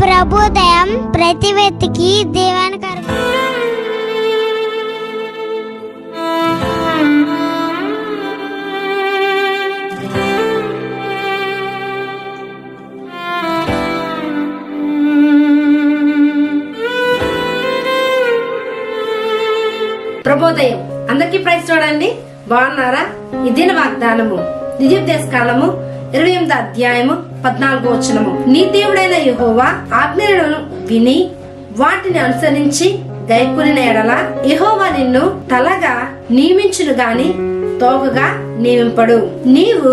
ప్రభుదయం ప్రతి వ్యక్తికి దీవెనకరం ప్రభోదయం. అందరికీ ప్రైజ్ చూడండి. బాగున్నారా? ఇదే వాగ్దానము? నిజోపదేశ కాలము? ఇరవై ఎనిమిది అధ్యాయము పద్నాలుగో వచనము. నీ దేవుడైన యహోవా ఆజ్ఞలను విని వాటిని అనుసరించి గైకులిన ఎడల యహోవా నిన్ను తలగా నియమించును గాని తోకగా నియమింపడు. నీవు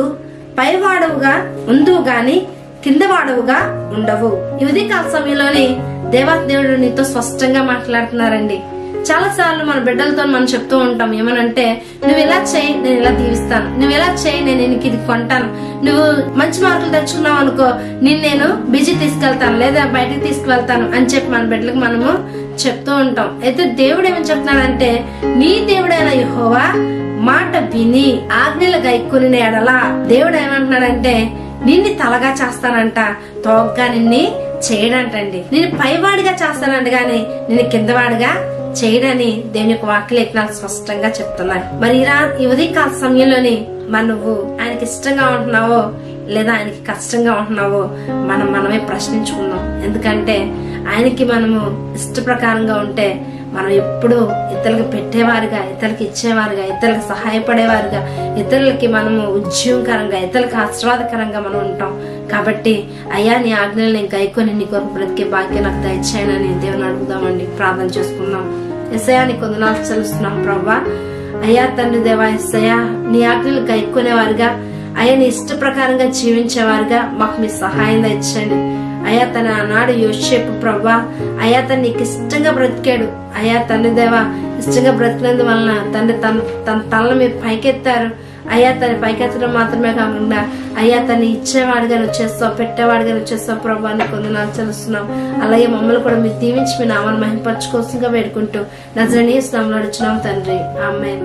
పైవాడవుగా ఉందువు గాని కింద వాడవుగా ఉండవు. ఈ కాల సమయంలోనే దేవాతి దేవుడు నీతో స్పష్టంగా మాట్లాడుతున్నారండి. చాలా సార్లు మన బిడ్డలతో మనం చెప్తూ ఉంటాం ఏమనంటే నువ్వు ఇలా చేయి నేను ఇలా దీవిస్తాను. నువ్వు ఇలా చేయి నేను నీకు ఇది కొంటాను. నువ్వు మంచి మార్కులు తెచ్చుకున్నావు అనుకో నేను నేను బిజీ తీసుకెళ్తాను లేదా బయటకు తీసుకువెళ్తాను అని చెప్పి మన బిడ్డలకు మనము చెప్తూ ఉంటాం. అయితే దేవుడు ఏమని చెప్తున్నాడంటే నీ దేవుడైన యహోవా మాట విని ఆజ్ఞలు గైకొని ఎడలా దేవుడు ఏమంటున్నాడంటే నిన్ను తలగా చేస్తానంట తోగ్గా నిన్ని చేయడంటండి. నేను పైవాడిగా చేస్తానంట గాని నేను కిందవాడిగా చేయడని దేవుని యొక్క వాక్యలేఖనాలు స్పష్టంగా చెప్తున్నాయి మరి ఇలా ఈ కాల సమయంలోనే మరి నువ్వు ఆయనకి ఇష్టంగా ఉంటున్నావో లేదా ఆయనకి కష్టంగా ఉంటున్నావో మనం మనమే ప్రశ్నించుకుందాం. ఎందుకంటే ఆయనకి మనము ఇష్ట ప్రకారంగా ఉంటే మనం ఎప్పుడూ ఇతరులకు పెట్టేవారుగా ఇతరులకు ఇచ్చేవారుగా ఇతరులకు సహాయపడేవారుగా ఇతరులకి మనము ఉద్యోగకరంగా ఇతరులకు ఆశీర్వాదకరంగా మనం ఉంటాం. కాబట్టి అయ్యా నీ ఆజ్ఞలు నేను గైకొని నీ కొరకు బ్రతికే భాగ్యం నాకు దయచేయనని దేవుని అడుగుదామండి. ప్రార్థన చేసుకుందాం. ఎస్ఐయా నీ కొందనాలు చెల్లిస్తున్నాం ప్రభా అయ్యా తండ్రి దేవా ఎస్ఐయా నీ ఆజ్ఞలు గైక్కునేవారుగా అయ్యా నీ ఇష్ట ప్రకారంగా జీవించేవారుగా. మాకు మీ సహాయం దయచేయండి. అయ్యా తన ఆనాడు యోసేపు ప్రభా అయ్యా తను నీకు ఇష్టంగా బ్రతికాడు. అయ్యా తన దేవా ఇష్టంగా బ్రతికినందు వలన తండ్రి తన తన తలను మీరు పైకెత్తారు. అయ్యా తన పైకెత్తడం మాత్రమే కాకుండా అయ్యా తను ఇచ్చేవాడిగా వచ్చేస్తావు చేస్తావు పెట్టేవాడిగా నువ్వు చేస్తావు ప్రభా అని వందనాలు చెల్లిస్తున్నాం. అలాగే మమ్మల్ని కూడా మీరు దీవించి మీ నామాన్ని మహింపరచుకోసంగా వేడుకుంటూ నజరణీయ స్నామంలో నడుచున్నాం తండ్రి. అమ్మాయి